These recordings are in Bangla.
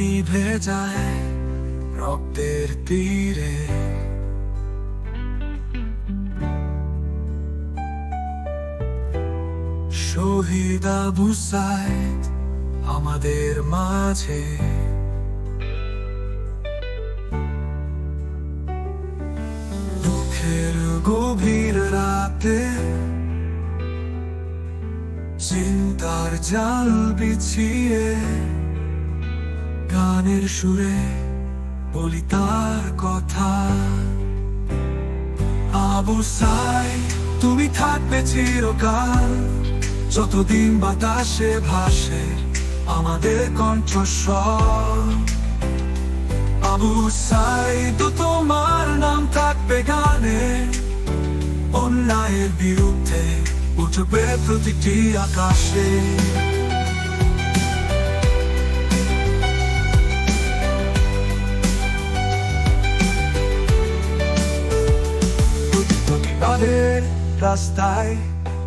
ভেজায় রক্তের তীরে। শহীদ সাইদ আমাদের মাঝে। দুঃখের গভীর রাতে চিন্তার জাল বিছিয়ে গানের সুরে বলি তার কথা। আবু সাই তুমি থাকবে চিরকাল। যতদিন বাতাসে ভাসে আমাদের কণ্ঠস্বর। আবু সাই তো তোমার নাম থাকবে গানে। অন্যায়ের বিরুদ্ধে উঠবে প্রতিটি আকাশে। প্রতিবাদের রাস্তায়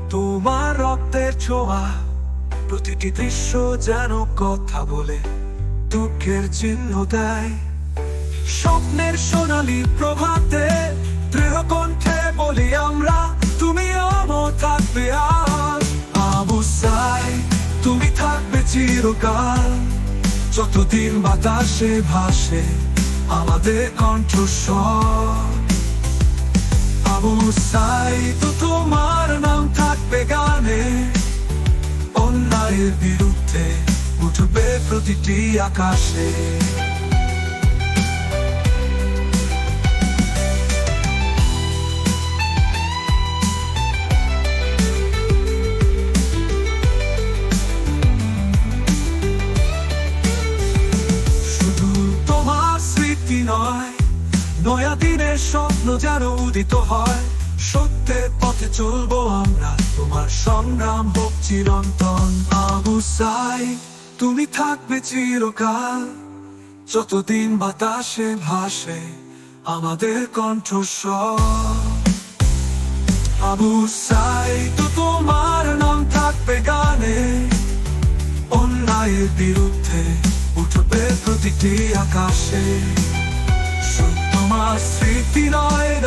তোমার রক্তের ছোঁয়া। প্রতিটি দৃশ্য যেন কথা বলে, দুঃখের চিহ্ন দেয়। স্বপ্নের সোনালী প্রভাতে দৃঢ় কণ্ঠে বলি আমরা তুমি থাকবে আর আবু তুমি থাকবে চিরকাল। যতদিন বাতাসে ভাসে আমাদের কণ্ঠস্বর। তোমার নাম থাকবে গানে। অন্যায়ের বিরুদ্ধে উঠবে প্রতিটি আকাশে। শুধু তোমার স্মৃতি নয় নয়া দিনের স্বপ্ন যেন উদিত হয়। সত্যের পথে চলবো আমরা, তোমার সংগ্রাম হোক চিরন্তন। আবু সাই তুমি থাকবে চিরকাল। যতদিন বাতাসে ভাসে আমাদের কণ্ঠস্বর। আবু সাই তো তোমার নাম থাকবে গানে। অন্যায়ের বিরুদ্ধে উঠবে প্রতিটি আকাশে। তোমার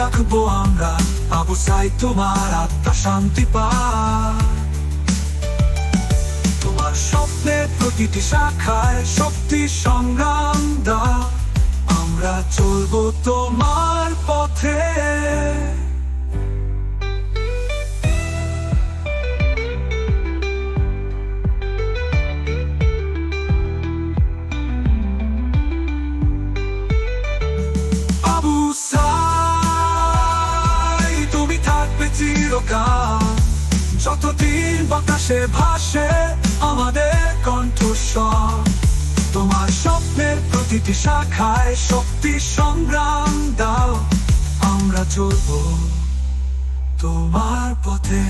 রাখব আমরা, আবু সাই তোমার আত্মা শান্তি পা তোমার স্বপ্নের প্রতিটি শাখায় শক্তি সংগ্রাম দা আমরা চলবো তোমার পথে। চিরকাল যতদিন বাতাসে ভাসে আমাদের কণ্ঠস্বর, তোমার স্বপ্নের প্রতিটি শাখায় শক্তি সংগ্রাম দাও, আমরা চলবো তোমার পথে।